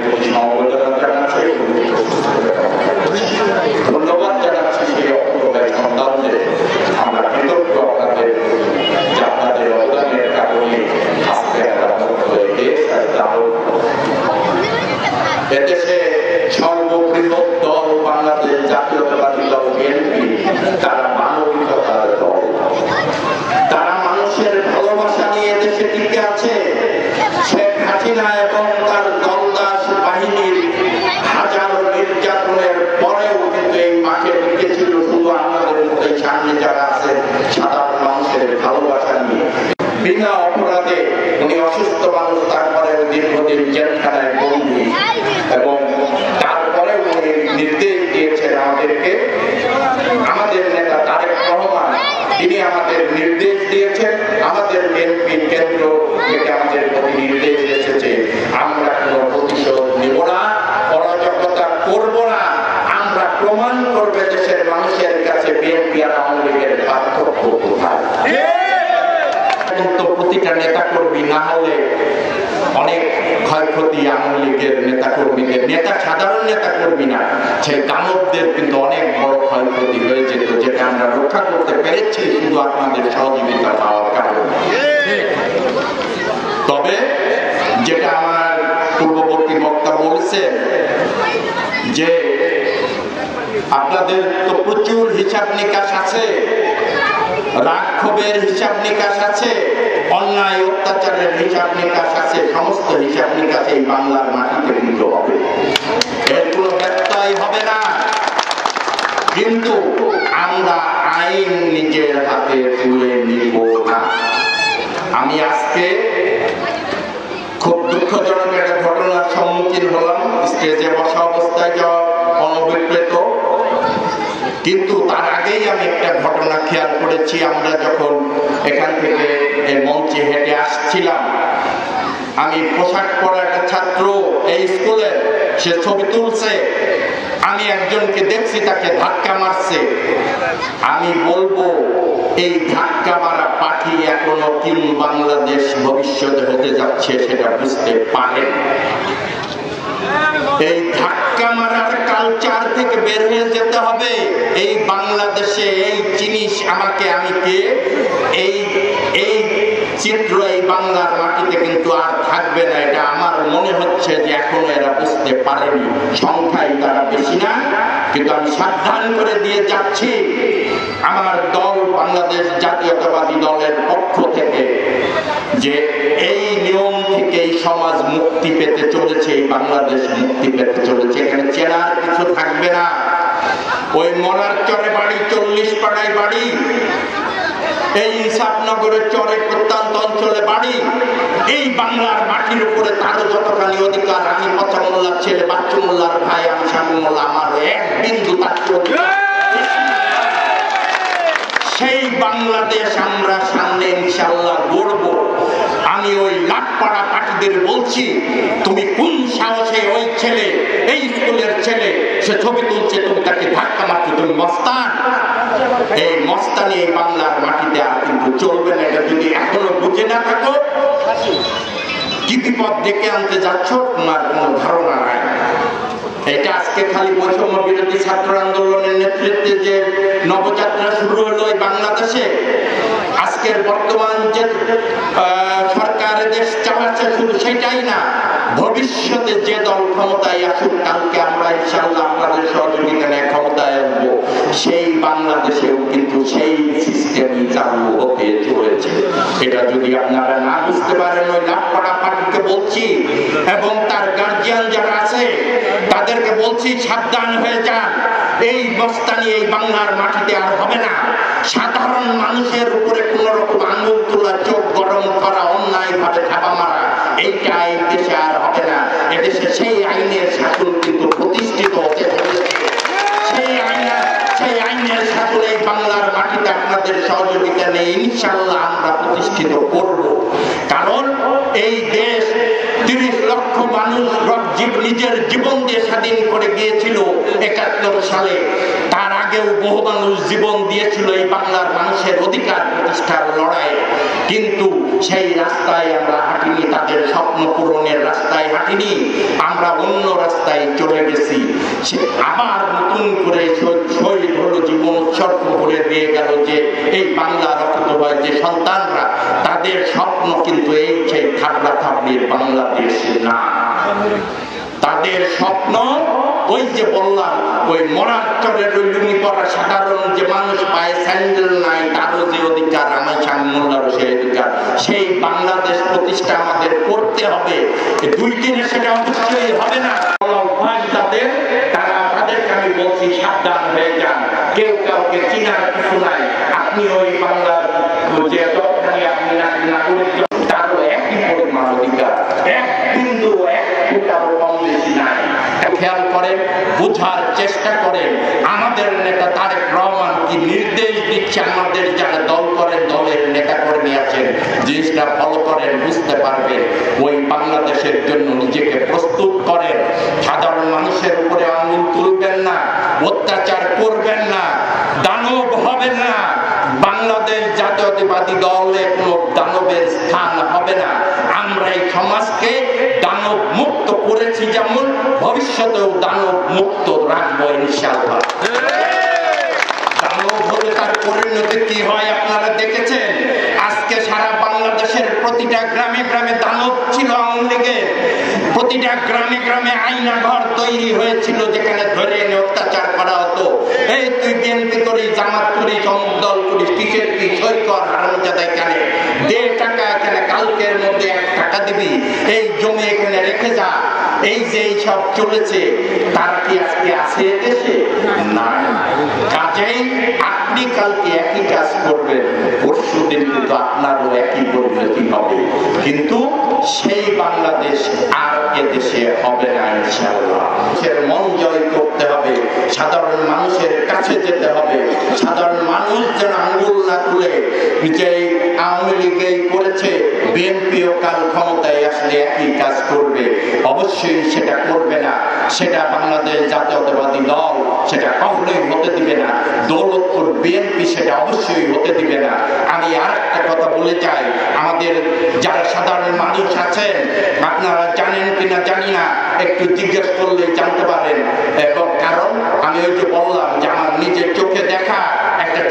del Linda প্রতিটা নেতা কর্মী না হলে অনেক ক্ষয়ক্ষতি আওয়ামী লীগের নেতা কর্মীদের নেতা সাধারণ নেতা কর্মী না, সেই দানবদের কিন্তু অনেক বড় ক্ষয়ক্ষতি হয়ে যেত, যেটা আমরা রক্ষা করতে পেরেছি শুধু আপনাদের সহযোগিতা পাওয়ার কারণে। তবে যেটা আমার পূর্ববর্তী বক্তা বলছে যে আপনাদের তো প্রচুর হিসাব নিকাশ আছে, রাক্ষবের হিসাব নিকাশ আছে অন্যায়, অত্যাচারের হিসাব নিকাশ আছে, সমস্ত হিসাব নিকাশ এই বাংলার মাটিতে কিন্তু হবে। এর কোনো ব্যত্যয় হবে না। কিন্তু আমরা আইন নিজের হাতে তুলে নিব না। আমি আজকে খুব দুঃখজনক একটা ঘটনার সম্মুখীন হলাম। স্টেজে বসা অবস্থায় যাওয়া অনবিপ্রেত কিন্তু তার আগেই আমি একটা ঘটনা খেয়াল করেছি, আমরা যখন এখান থেকে মঞ্চে হেঁটে আসছিলাম, আমি পোশাক পরা একটা ছাত্র এই স্কুলে, সে ছবি তুলছে, আমি একজনকে দেখছি, তাকে ধাক্কা মারছে। আমি বলব, এই ধাক্কা মারা পাখি এখনও কিম বাংলাদেশ ভবিষ্যতে হতে যাচ্ছে, সেটা বুঝতে পারেন। এই ধাক্কা মারার কালচার থেকে বের হয়ে যেতে হবে। এই বাংলাদেশে এই জিনিস আমাকে, আমি কে? এই এই চিত্র এই বাংলার মাটিতে কিন্তু আর থাকবে না। এটা আমার মনে হচ্ছে যে এখনও এরা বুঝতে পারেনি। সংখ্যায় তারা বেশি না। কিন্তু আমি সাবধান করে দিয়ে যাচ্ছি। আমার দল বাংলাদেশ জাতীয়তাবাদী দলের পক্ষ থেকে। যে এই নিয়ম থেকে এই সমাজ মুক্তি পেতে চলেছে, এই বাংলাদেশ মুক্তি পেতে চলেছে। এখানে চেনার কিছু থাকবে না। ওই মনার চরে বাড়ি, চল্লিশ পাড়ায় বাড়ি, এই ইনসাফনগরের চরে প্রত্যন্ত অঞ্চলে বাড়ি, এই বাংলার মাটির উপরে তারও যতখানি অধিকার, আমি পচা মোল্লার ছেলে, বাচ্চু মোল্লার ভাই, আমি স্বামী মোল্লা, আমার এক বিন্দু তার সেই বাংলাদেশ আমরা সামনে ইনশাল্লাহ গড়ব। আমি ওই লাটপাড়া পার্টিদের বলছি, তুমি কোন সাহসে ওই ছেলে, এই স্কুলের ছেলে, সে ছবি তুলছে, তুমি তাকে ধাক্কা মারছো, তুমি মস্তান? এই মস্তানি এই বাংলার মাটিতে আর কিন্তু চলবে না। এটা যদি এখনও বুঝে না থাকো, কি বিপদ ডেকে আনতে যাচ্ছ, তোমার কোনো ধারণা নাই। এটা আজকে খালি বৈষম্য বিরোধী ছাত্র আন্দোলনের নেতৃত্বে যে নবযাত্রা শুরু হলো বাংলাদেশে, আজকের বর্তমান যে সরকার দেশ চালাচ্ছে শুধু সেটাই না, ভবিষ্যতে যে দল ক্ষমতায় আসুক, কালকে আমরা ইনশাল্লাহ আপনাদের সহযোগিতা নিয়ে ক্ষমতায় আসব। সেই বাংলাদেশেও কিন্তু সেই সিস্টেম চালু হতে চলেছে। এটা যদি আপনারা না বুঝতে পারেন ওই লাভপাড়া পার্টিকে বলছি এবং তার গার্জিয়ান যারা আছে তাদেরকে বলছি সাবধান হয়ে যান এই বস্তানি এই বাংলার মাটিতে আর হবে না। সাধারণ মানুষের উপরে কোন রকম আঙুল তোলা, চোখ গরম করা অন্যায় ভাবে থাবা মারা, এইটা এই দেশে আর হবে না। এদেশে সেই আইনের শাসন কিন্তু প্রতিষ্ঠিত হতে সেই আইনের সেই আইনের বাংলার মাটিতে আপনাদের সহযোগিতা নেই ইনশাল্লাহ আমরা প্রতিষ্ঠিত করব। কারণ এই দেশ তিরিশ লক্ষ মানুষ নিজের জীবন দিয়ে স্বাধীন করে গিয়েছিল একাত্তর সালে, তার আগেও বহু মানুষ জীবন দিয়েছিল এই বাংলার মানুষের অধিকার প্রতিষ্ঠার লড়াই কিন্তু সেই রাস্তায় আমরা হাঁটিনি, তাদের স্বপ্ন পূরণের রাস্তায় হাঁটিনি, আমরা অন্য রাস্তায় চলে গেছি। সে আবার নতুন করে শহীদ- হলো, জীবন উৎসর্গ করে দিয়ে গেল যে এই বাংলা রক্ত যে সন্তানরা তাদের স্বপ্ন কিন্তু এই সেই থাবড়া থাবড়ির বাংলাদেশ না। তাদের স্বপ্ন, ওই যে বললাম, ওই মরার ওই লুঙ্গি পরা সাধারণ যে মানুষ পায়, স্যান্ডেল নাই, তারও যে অধিকার আমার মোল্লারও সেই অধিকার। সেই বাংলাদেশ প্রতিষ্ঠা আমাদের করতে হবে। দুই দিনে সেটা অবশ্যই হবে না। অভ্যাস তাদের তারা, তাদেরকে আমি বলছি, সাবধান হয়ে যান। কেউ কাউকে চিনার কিছু নাই। আপনি ওই বাংলার যে খেয়াল চেষ্টা করেন, আমাদের নেতা তারেক রহমান কি নির্দেশ দিচ্ছে? আমাদের যারা দল করেন, দলের নেতা কর্মী আছেন জিনিসটা ফলো করেন, বুঝতে পারবেন। ওই বাংলাদেশের জন্য নিজেকে প্রস্তুত করেন। সাধারণ মানুষের উপরে আঙুল তুলবেন না, অত্যাচার করবেন না, দানব হবেন না। জাতীয়তাবাদী দলে কোনো দানবের স্থান হবে না। আমরা এই সমাজকে দানব মুক্ত করেছি যেমন ভবিষ্যতেও দানব মুক্ত রাখব ইনশাল্লাহ দানব হলে তার পরিণতি কি হয় আপনারা দেখেছেন আজকে সারা বাংলাদেশের প্রতিটা গ্রামে গ্রামে দানব ছিল আওয়ামী লীগের প্রতিটা গ্রামে গ্রামে আইনা ঘর তৈরি হয়েছিল যেখানে ধরে এনে অত্যাচার করা হতো। এই তুই বিএনপি করিস জামাত করিস অমুক দল করিস কিসের কি সই কর হারামজাদা এখানে? দেড় টাকা এখানে, কালকের মধ্যে এক টাকা দিবি। এই জমি এখানে রেখে যা। এই যে এই সব চলেছে, তার কি আজকে আছে দেশে না কাজেই আপনি কালকে একই কাজ করবেন, পরশু দিন কিন্তু আপনারও একই পরিণতি হবে। কিন্তু সেই বাংলাদেশ আর হবে না মন জয় করতে হবে, সাধারণ মানুষের কাছে যেতে হবে, সাধারণ মানুষ যেন আঙ্গুল না তুলে যে বিএনপিও কাল ক্ষমতায় আসলে একই কাজ করবে। অবশ্যই সেটা করবে না। সেটা বাংলাদেশ জাতীয়তাবাদী দল, সেটা কখনোই হতে দিবে না। দৌলতপুর বিএনপি সেটা অবশ্যই হতে দিবে না। আমি আর একটা কথা বলে যাই। আমাদের যারা সাধারণ মানুষ আছেন, আপনারা জানেন কিনা জানি না। একটু জিজ্ঞেস করলে জানতে পারেন। এবং কারণ আমি ওই যে বললাম যে আমার নিজের চোখে দেখা একটা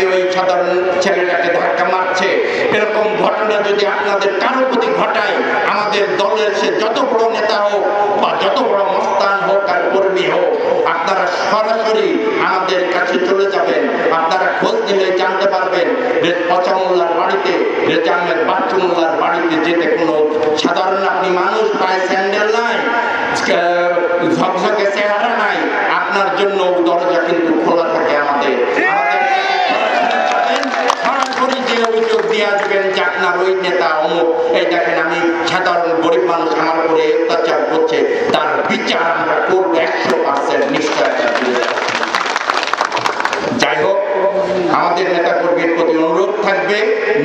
ছেলে ওই সাধারণ ছেলেটাকে ধাক্কা মারছে। এরকম ঘটনা যদি আপনাদের কারও প্রতি ঘটায়, আমাদের দলের সে যত বড় নেতা হোক বা যত বড় মস্তান হোক আর কর্মী হোক, আপনারা সরাসরি আমাদের কাছে চলে যাবেন। আপনারা খোঁজ নিলে জানতে পারবেন যে পচামুল্লার বাড়িতে রেজামের বাচ্চুমুল্লার বাড়িতে যেতে কোনো সাধারণ আপনি মানুষ পায় স্যান্ডেল নাই আহ, ঝকঝকে চেহারা নাই আপনার জন্য দরজা কিন্তু খোলা থাকে আমাদের আমাদের সরাসরি যে দিয়ে আসবেন যে ওই নেতা অমুক, এই দেখেন আমি সাধারণ গরিব মানুষ আমার উপরে অত্যাচার করছে, তার বিচার আমরা করব একশো পার্সেন্ট নিশ্চয়তা যাই হোক, আমাদের নেতা কর্মীর প্রতি অনুরোধ থাকবে,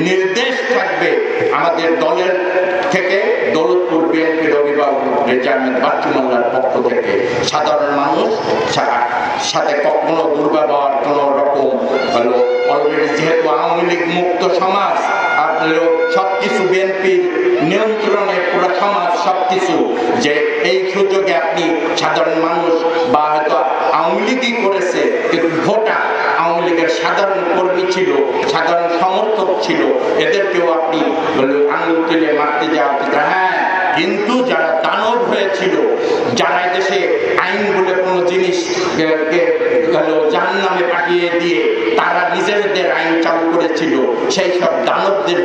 নির্দেশ থাকবে আমাদের দলের থেকে দৌলতপুর বিএনপির অভিভাবক রেজামের বাচ্চুমাল্লার পক্ষ থেকে। সাধারণ মানুষ সাথে কখনো দুর্ব্যবহার কোন রকম হলো অলরেডি যেহেতু আওয়ামী লীগ মুক্ত সমাজ আপনার সবকিছু বিএনপির নিয়ন্ত্রণে পুরো সমাজ সবকিছু যে এই সুযোগে আপনি সাধারণ মানুষ বা হয়তো আওয়ামী লীগই করেছে, কিন্তু ভোটার আওয়ামী লীগের সাধারণ কর্মী ছিল, সাধারণ সমর্থক ছিল, এদেরকেও আপনি আঙুল তুলে মারতে যাওয়া উচিত। হ্যাঁ কিন্তু যারা দানব হয়েছিল, যারা দেশে আইন বলে কোনো জিনিস জাহান নামে পাঠিয়ে দিয়ে তারা নিজেদের আইন চালু করেছিল, সেই সব দানবদের